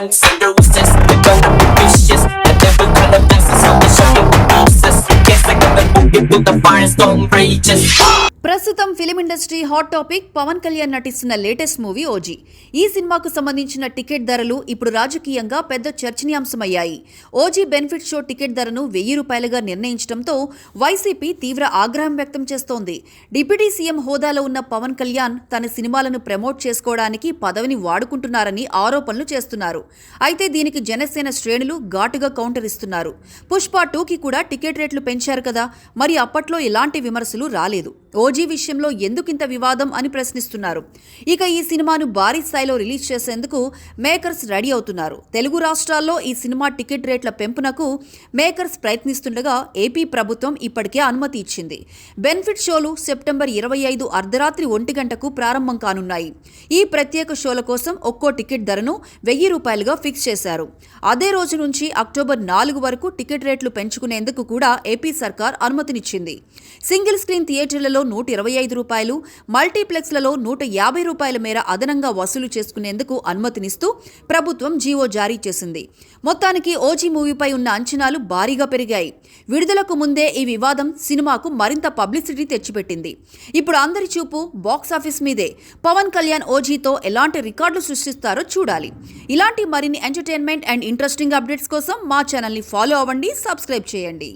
guns and roses. The gun ambitious, the devil kind of dances on the shoulder bruises. Guess I got the boogie with the fire and storm rages. ప్రస్తుతం film industry hot topic Pawan Kalyan నటిస్తున్న latest movie OG. ఈ సినిమాకు సంబంధించిన ticket ధరలు ఇప్పుడు రాజకీయంగా పెద్ద చర్చనీయాంశమయ్యాయి. ఓజీ బెనిఫిట్ షో టికెట్ ధరను వెయ్యి రూపాయలుగా నిర్ణయించడంతో వైసీపీ తీవ్ర ఆగ్రహం వ్యక్తం చేస్తోంది. డిప్యూటీ సీఎం హోదాలో ఉన్న పవన్ కళ్యాణ్ తన సినిమాలను ప్రమోట్ చేసుకోవడానికి పదవిని వాడుకుంటున్నారని ఆరోపణలు చేస్తున్నారు. అయితే దీనికి జనసేన శ్రేణులు ఘాటుగా కౌంటర్ ఇస్తున్నారు. పుష్ప టూకి కూడా టికెట్ రేట్లు పెంచారు కదా మరి అప్పట్లో ఇలాంటి విమర్శలు రాలేదు. ఓజీ విషయంలో ఎందుకింత వివాదం అని ప్రశ్నిస్తున్నారు. ఇక ఈ సినిమాను భారీ స్థాయిలో రిలీజ్ చేసేందుకు మేకర్స్ రెడీ అవుతున్నారు. తెలుగు రాష్ట్రాల్లో ఈ సినిమా టికెట్ రేట్ల పెంపునకు మేకర్స్ ప్రయత్నిస్తుండగా ఏపీ ప్రభుత్వం ఇప్పటికే అనుమతి ఇచ్చింది. బెనిఫిట్ షోలు సెప్టెంబర్ ఇరవై ఐదు అర్ధరాత్రి ఒంటి గంటకు ప్రారంభం కానున్నాయి. ఈ ప్రత్యేక షోల కోసం ఒక్కో టికెట్ ధరను వెయ్యి రూపాయలుగా ఫిక్స్ చేశారు. అదే రోజు నుంచి అక్టోబర్ నాలుగు వరకు టికెట్ రేట్లు పెంచుకునేందుకు కూడా ఏపీ సర్కార్ అనుమతినిచ్చింది. సింగిల్ స్క్రీన్ థియేటర్లలో నూట ఇరవై ఐదు రూపాయలు మల్టీప్లెక్స్లలో నూట యాభై రూపాయల మేర అదనంగా వసూలు చేసుకునేందుకు అనుమతినిస్తూ ప్రభుత్వం జీవో జారీ చేసింది. మొత్తానికి ఓజీ మూవీపై ఉన్న అంచనాలు భారీగా పెరిగాయి. విడుదలకు ముందే ఈ వివాదం సినిమాకు మరింత పబ్లిసిటీ తెచ్చిపెట్టింది. ఇప్పుడు అందరి చూపు బాక్సాఫీస్ మీదే. పవన్ కళ్యాణ్ ఓజీతో ఎలాంటి రికార్డులు సృష్టిస్తారో చూడాలి. ఇలాంటి మరిన్ని ఎంటర్టైన్మెంట్ అండ్ ఇంట్రెస్టింగ్ అప్డేట్స్ కోసం మా ఛానల్ని ఫాలో అవ్వండి సబ్స్క్రైబ్ చేయండి.